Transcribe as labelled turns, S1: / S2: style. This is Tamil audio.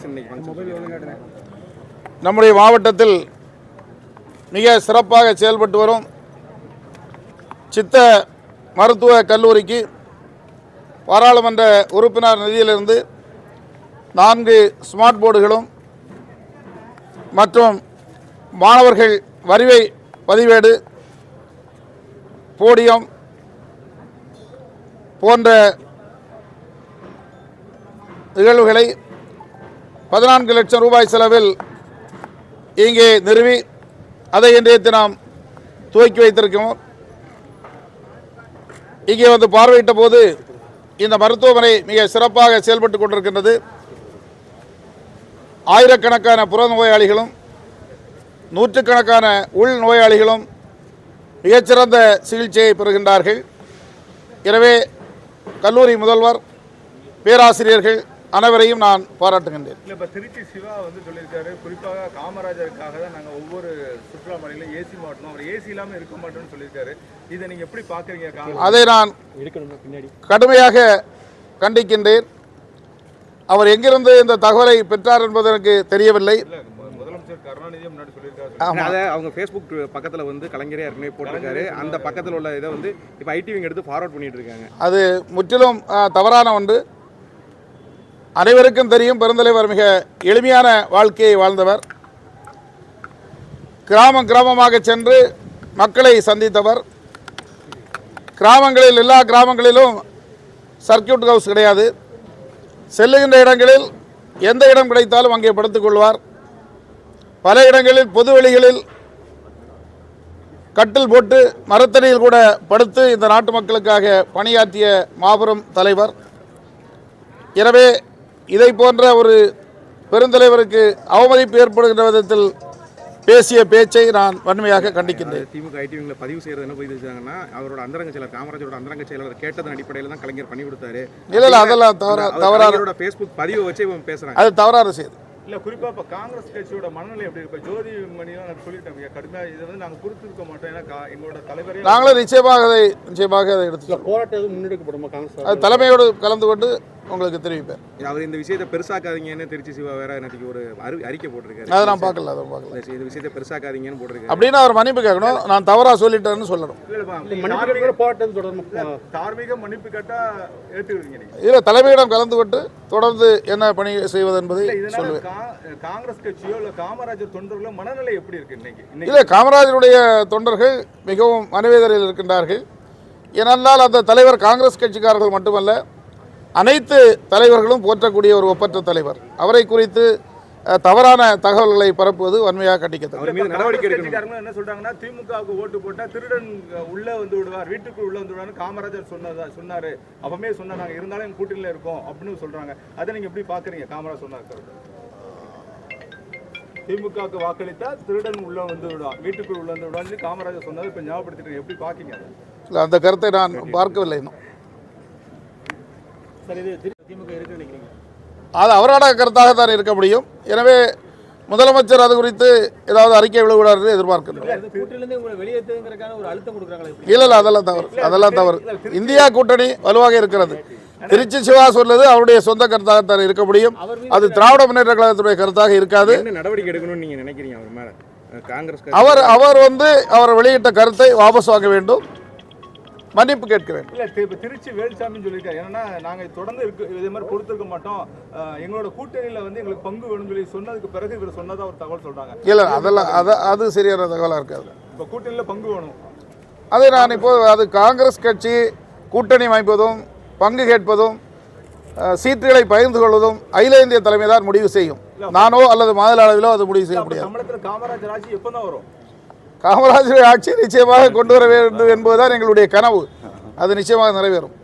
S1: எலெக்ஷன் இன்னைக்கு function.
S2: நம்முடைய மாவட்டத்தில் மிக சிறப்பாக செயல்பட்டு வரும் சித்த மருத்துவ கல்லூரிக்கு பாராளுமன்ற உறுப்பினர் நிதியிலிருந்து நான்கு ஸ்மார்ட் போர்டுகளும் மற்றும் மாணவர்கள் வரிவை பதிவேடு போடியம் போன்ற நிகழ்வுகளை பதினான்கு லட்சம் ரூபாய் செலவில் இங்கே நிறுவி அதை இன்றைய நாம் துவக்கி வைத்திருக்கிறோம். இங்கே வந்து பார்வையிட்ட போது இந்த மருத்துவமனை மிக சிறப்பாக செயல்பட்டு கொண்டிருக்கின்றது. ஆயிரக்கணக்கான புற நோயாளிகளும் நூற்றுக்கணக்கான உள் நோயாளிகளும் மிகச்சிறந்த சிகிச்சையை பெறுகின்றார்கள். எனவே கல்லூரி முதல்வர் பேராசிரியர்கள் அனைவரையும் நான் பாராட்டுகின்றேன்.
S3: இல்ல இப்ப திருச்சி சிவா வந்து சொல்லியிருக்காரு. குறிப்பாக காமராஜருக்காக தான் நாங்க ஒவ்வொரு சுற்றுலா மலையிலும் ஏசி மாட்டணும். அவர் ஏசி இல்லாம இருக்க மாட்டோம்னு சொல்லியிருக்காரு. இதை நீங்க எப்படி பாக்குறீங்க கா-
S2: அதை நான் கடுமையாக கண்டிக்கின்றேன். அவர் எங்கிருந்து இந்த தகவலை பெற்றார் என்பது எனக்கு தெரியவில்லை.
S1: அவங்க ஃபேஸ்புக் பக்கத்துல வந்து கலைஞரே ஏற்கனவே போட்டிருக்காரு. அந்த பக்கத்துல உள்ள இதை வந்து இப்போ ஐடிவிங்க எடுத்து ஃபார்வர்ட் பண்ணிட்டு இருக்காங்க.
S2: அது முற்றிலும் தவறான ஒன்று. அனைவருக்கும் தெரியும் பெருந்தலைவர் மிக எளிமையான வாழ்க்கையை வாழ்ந்தவர். கிராமம் கிராமமாக சென்று மக்களை சந்தித்தவர். கிராமங்களில் எல்லா கிராமங்களிலும் சர்க்கியூட் ஹவுஸ் கிடையாது. செல்லுகின்ற இடங்களில் எந்த இடம் கிடைத்தாலும் அங்கே படுத்துக் கொள்வார். பல இடங்களில் பொதுவெளிகளில் கட்டில் போட்டு மரத்தடியில் கூட படுத்து இந்த நாட்டு மக்களுக்காக பணியாற்றிய மாபெரும் தலைவர். எனவே இதை போன்ற ஒரு பெருந்தலைவருக்கு அவமதிப்பு ஏற்படுகின்ற விதத்தில் பேசிய பேச்சை நான் வன்மையாக கண்டிக்கின்றேன்.
S1: திமுக ஐடிவிங்களை பதிவு செய்யறது என்ன பதிவு செய்தாங்கன்னா அவரோட அந்தரங்க செயலர் காமராஜரோட அந்தரங்க செயலர் கேட்டதன் அடிப்படையில் தான் கலைஞர் பண்ணி கொடுத்தாரு.
S2: இல்லை இல்லை அதெல்லாம் தவறா
S1: கலைஞரோட ஃபேஸ்புக் பதிவை வச்சு இவங்க பேசுறாங்க.
S2: அது தவறான செய்தி.
S3: இல்ல குறிப்பா இப்ப காங்கிரஸ் கட்சியோட மனநிலை எப்படி இருக்கு? ஜோதி மணியும் நான் சொல்லிட்டேன் கடுமையா இதை வந்து நாங்க கொடுத்துருக்க மாட்டோம். ஏன்னா எங்களோட தலைவரே
S2: நாங்களும் நிச்சயமாக அதை நிச்சயமாக அதை எடுத்து.
S4: போராட்டம் எதுவும் முன்னெடுக்கப்படுமா? காங்கிரஸ்
S2: அது தலைமையோடு கலந்து கொண்டு உங்களுக்கு தெரிவிப்பேன்.
S1: அவர் இந்த விஷயத்தை பெருசாக்காதீங்கன்னு திருச்சி சிவா வேற எனக்கு ஒரு அறி- அறிக்கை போட்டிருக்காரு.
S2: அதை நான் பார்க்கல அதை பார்க்கல.
S1: இந்த இந்த விஷயத்தை பெருசாக்காதீங்கன்னு போட்டிருக்காரு.
S2: அப்படின்னு அவர் மன்னிப்பு கேட்கணும். நான் தவறாக சொல்லிட்டேன்னு சொல்லணும்.
S3: இல்ல, இல்ல,
S4: மன்னிப்பு
S3: தார்மீக- இல்ல, மன்னிப்பு கேட்டா ஏத்துக்கிடுவீங்க நீங்க.
S2: இதில் தலைமையிடம் கலந்து கொண்டு தொடர்ந்து என்ன பணி செய்வது என்பதை
S3: இல்ல
S2: சொல்லுவேன்.
S3: கா- காங்கிரஸ் கட்சியோ இல்ல காமராஜர் தொண்டர்களோ மனநிலை எப்படி இருக்கு இன்னைக்கு? இன்னைக்கு
S2: இல்லை காமராஜருடைய தொண்டர்கள் மிகவும் மனவேதனையில் இருக்கின்றார்கள். ஏனென்றால் அந்த தலைவர் காங்கிரஸ் கட்சிக்காரர்கள் மட்டுமல்ல அனைத்து தலைவர்களும் போற்றக்கூடிய ஒரு ஒப்பற்ற தலைவர். அவரை குறித்து தவறான தகவல்களை பரப்புவது வன்மையாக கண்டிக்கத்தக்கது.
S1: அவர் மீது நடவடிக்கை
S3: என்ன சொல்றாங்கன்னா திமுகவுக்கு ஓட்டு போட்டா திருடன் உள்ள வந்து விடுவார் வீட்டுக்குள்ள உள்ள வந்து விடுவார்னு காமராஜர் சொன்னதா சொன்னாரு. அப்பவே சொன்னா நாங்க இருந்தாலும் எங்க கூட்டணியில இருக்கோம் அப்படின்னு சொல்றாங்க. அதை நீங்க எப்படி பாக்குறீங்க காமராஜர் சொன்னார் திமுகவுக்கு வாக்களித்தா திருடன் உள்ள வந்து விடுவான் வீட்டுக்குள் உள்ள வந்து விடுவான்னு காமராஜர் சொன்னது இப்ப ஞாபகப்படுத்திட்டு எப்படி பாக்கீங்க
S2: இல்லை அந்த கருத்தை நான் பார்க்கவில்லை இன்னும்
S4: சார் இது திரு- திமுக இருக்கு நினைக்கிறீங்க
S2: அது அவரோட கருத்தாக தான் இருக்க முடியும். எனவே முதலமைச்சர் அது குறித்து ஏதாவது அறிக்கை விழுவிடார் என்று எதிர்பார்க்கிறோம். இல்லை இல்லை அதெல்லாம் தவறு. அதெல்லாம் தவறு. இந்தியா கூட்டணி வலுவாக இருக்கிறது. திருச்சி சிவா சொல்வது அவருடைய சொந்த கருத்தாகத்தான் இருக்க முடியும். அது திராவிட முன்னேற்ற கழகத்துடைய கருத்தாக இருக்காது.
S1: என்ன நடவடிக்கை எடுக்கணும்னு நீங்க நினைக்கிறீங்க அவர் மேல? காங்கிரஸ்
S2: அவர் அவர் வந்து அவர் வெளியிட்ட கருத்தை வாபஸ் வாங்க வேண்டும். மன்னிப்பு கேட்க வேண்டும்
S3: இல்ல திருச்சி வேலுசாமின்னு சொல்லியிருக்காரு. ஏன்னா நாங்க தொடர்ந்து இருக்கு இதே மாதிரி கொடுத்துருக்க மாட்டோம். எங்களோட கூட்டணியில வந்து எங்களுக்கு பங்கு வேணும்னு சொல்லி சொன்னதுக்கு பிறகு இவர் சொன்னதா ஒரு தகவல் சொல்றாங்க.
S2: இல்லை அதெல்லாம் அது அது சரியான தகவலாக இருக்காது.
S3: இப்ப கூட்டணியில பங்கு வேணும்.
S2: அதை நான் இப்போ அது காங்கிரஸ் கட்சி கூட்டணி அமைப்பதும் பங்கு கேட்பதும் சீட்டுகளை பகிர்ந்து கொள்வதும் அகில இந்திய தலைமை தான் முடிவு செய்யும். நானோ அல்லது மாநில அளவிலோ அது முடிவு செய்ய முடியாது. காமராஜர் ஆட்சி நிச்சயமாக கொண்டு வர வேண்டும் என்பதுதான் எங்களுடைய கனவு. அது நிச்சயமாக நிறைவேறும்.